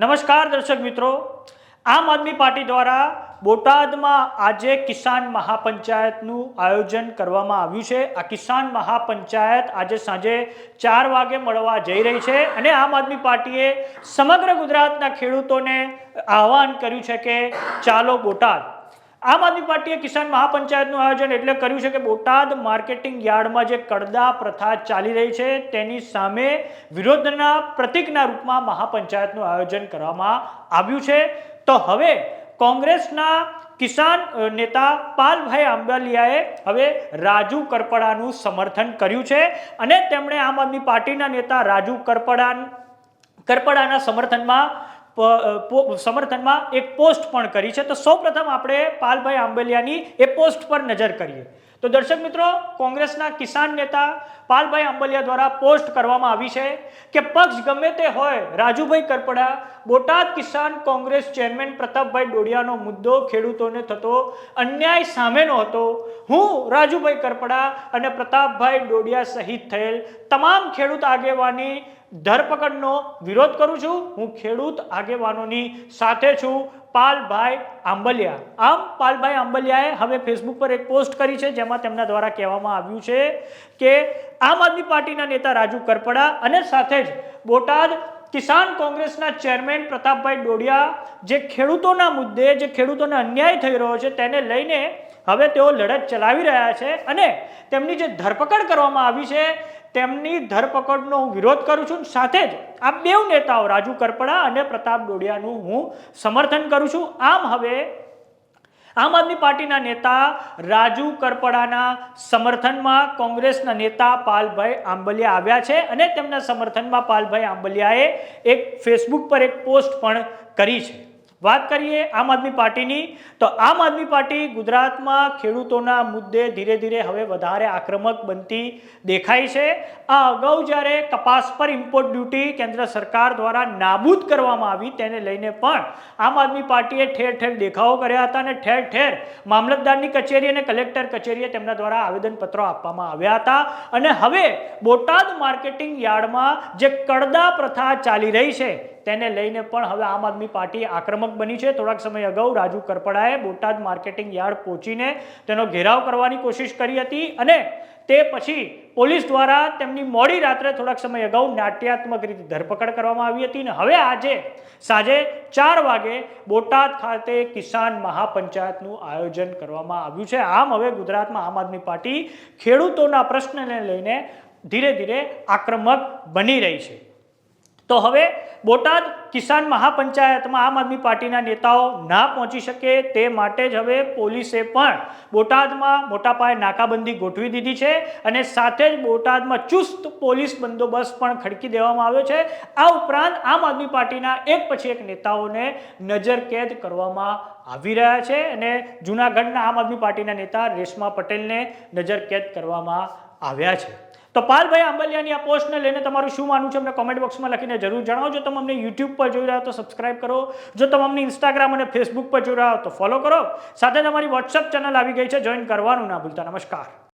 નમસ્કાર દર્શક મિત્રો. આમ આદમી પાર્ટી દ્વારા બોટાદમાં આજે કિસાન મહાપંચાયતનું આયોજન કરવામાં આવ્યું છે. આ કિસાન મહાપંચાયત આજે સાંજે ચાર વાગે મળવા જઈ રહી છે અને આમ આદમી પાર્ટીએ સમગ્ર ગુજરાતના ખેડૂતોને આહવાન કર્યું છે કે ચાલો બોટાદ આમ આદમી પાર્ટીએ કિસાન મહાપંચાયતનું આયોજન એટલે કર્યું છે કે બોટાદ માર્કેટિંગ યાર્ડમાં જે કડદા પ્રથા ચાલી રહી છે, તેની સામે વિરોધના પ્રતિકના રૂપમાં મહાપંચાયતનું આયોજન કરવામાં આવ્યું છે. તો હવે કોંગ્રેસના કિસાન નેતા પાલભાઈ આંબાલિયાએ હવે રાજુ કરપડાનું સમર્થન કર્યું છે અને તેમણે આમ આદમી પાર્ટીના નેતા રાજુ કરપડા કરપડાના સમર્થનમાં સમર્થનમાં એક પોસ્ટ પણ કરી છે. તો સૌપ્રથમ આપણે પાલભાઈ આંબલિયાની એ પોસ્ટ પર નજર કરીએ. તો દર્શક મિત્રો, કોંગ્રેસના કિસાન નેતા પાલભાઈ આંબલિયા દ્વારા પોસ્ટ કરવામાં આવી છે કે પક્ષ ગમે તે હોય, રાજુભાઈ કરપડા, બોટાદ કિસાન કોંગ્રેસ ચેરમેન પ્રતાપભાઈ ડોડિયાનો મુદ્દો ખેડૂતોને થતો અન્યાય સામેનો હતો. હું રાજુભાઈ કરપડા અને પ્રતાપભાઈ ડોડિયા સહિત થયેલ તમામ ખેડૂત આગેવાની ધરપકડનો વિરોધ કરું છું. હું ખેડૂત આગેવાનોની સાથે છું. પાલભાઈ આંબલિયા. આમ પાલભાઈ આંબલિયાએ હવે ફેસબુક પર એક પોસ્ટ કરી છે, જેમાં તેમના દ્વારા કહેવામાં આવ્યું છે કે આમ આદમી પાર્ટીના નેતા રાજુ કરપડા અને સાથે જ બોટાદ કિસાન કોંગ્રેસના ચેરમેન પ્રતાપભાઈ ડોડિયા જે ખેડૂતોના મુદ્દે, જે ખેડૂતોને અન્યાય થઈ રહ્યો છે, તેને લઈને હવે તેઓ લડત ચલાવી રહ્યા છે અને તેમની જે ધરપકડ કરવામાં આવી છે તેમની ધરપકડનો હું વિરોધ કરું છું સાથે જ આ બેવ નેતાઓ, રાજુ કરપડા અને પ્રતાપ ડોડિયાનું હું સમર્થન કરું છું. આમ હવે આમ આદમી પાર્ટીના નેતા રાજુ કરપડાના સમર્થનમાં કોંગ્રેસના નેતા પાલભાઈ આંબલિયા આવ્યા છે અને તેમના સમર્થનમાં પાલભાઈ આંબલિયાએ એક ફેસબુક પર એક પોસ્ટ પણ કરી છે. વાત કરીએ આમ આદમી પાર્ટીની, તો આમ આદમી પાર્ટી ગુજરાતમાં ખેડૂતોના મુદ્દે ધીરે ધીરે હવે વધારે આક્રમક બનતી દેખાય છે. આ અગાઉ જ્યારે કપાસ પર ઇમ્પોર્ટ ડ્યુટી કેન્દ્ર સરકાર દ્વારા નાબૂદ કરવામાં આવી તેને લઈને પણ આમ આદમી પાર્ટીએ ઠેર ઠેર દેખાવો કર્યા હતા અને ઠેર ઠેર મામલતદારની કચેરી અને કલેક્ટર કચેરીએ તેમના દ્વારા આવેદનપત્રો આપવામાં આવ્યા હતા. અને હવે બોટાદ માર્કેટિંગ યાર્ડમાં જે કડદા પ્રથા ચાલી રહી છે તેને લઈને પણ હવે આમ આદમી પાર્ટી આક્રમક બની છે. થોડાક સમય અગાઉ રાજુ કરપડાએ બોટાદ માર્કેટિંગ યાર્ડ પહોંચીને તેનો ઘેરાવ કરવાની કોશિશ કરી હતી અને તે પછી પોલીસ દ્વારા તેમની મોડી રાત્રે થોડાક સમય અગાઉ નાટ્યાત્મક રીતે ધરપકડ કરવામાં આવી હતી અને હવે આજે સાંજે ચાર વાગે બોટાદ ખાતે કિસાન મહાપંચાયતનું આયોજન કરવામાં આવ્યું છે. આમ હવે ગુજરાતમાં આમ આદમી પાર્ટી ખેડૂતોના પ્રશ્નને લઈને ધીરે ધીરે આક્રમક બની રહી છે. તો હવે બોટાદ કિસાન મહાપંચાયતમાં આમ આદમી પાર્ટીના નેતાઓ ના પહોંચી શકે તે માટે જ હવે પોલીસે પણ બોટાદમાં મોટા પાયે નાકાબંધી ગોઠવી દીધી છે અને સાથે જ બોટાદમાં ચુસ્ત પોલીસ બંદોબસ્ત પણ ખડકી દેવામાં આવ્યો છે. આ ઉપરાંત આમ આદમી પાર્ટીના એક પછી એક નેતાઓને નજરકેદ કરવામાં આવી રહ્યા છે અને જૂનાગઢના આમ આદમી પાર્ટીના નેતા રેશમા પટેલને નજરકેદ કરવામાં આવ્યા છે. તો પાલભાઈ આંબલિયાની આ પોસ્ટને લઈને તમારું શું માનવું છે અમને કોમેન્ટ બોક્સમાં લખીને જરૂર જણાવો જો તમે અમને યુટ્યુબ પર જોઈ રહ્યા તો સબસ્ક્રાઇબ કરો. જો તમે અમને ઇન્સ્ટાગ્રામ અને ફેસબુક પર જોઈ રહ્યા તો ફોલો કરો. સાથે તમારી વોટ્સઅપ ચેનલ આવી ગઈ છે. જોઈન કરવાનું ના ભૂલતા. નમસ્કાર.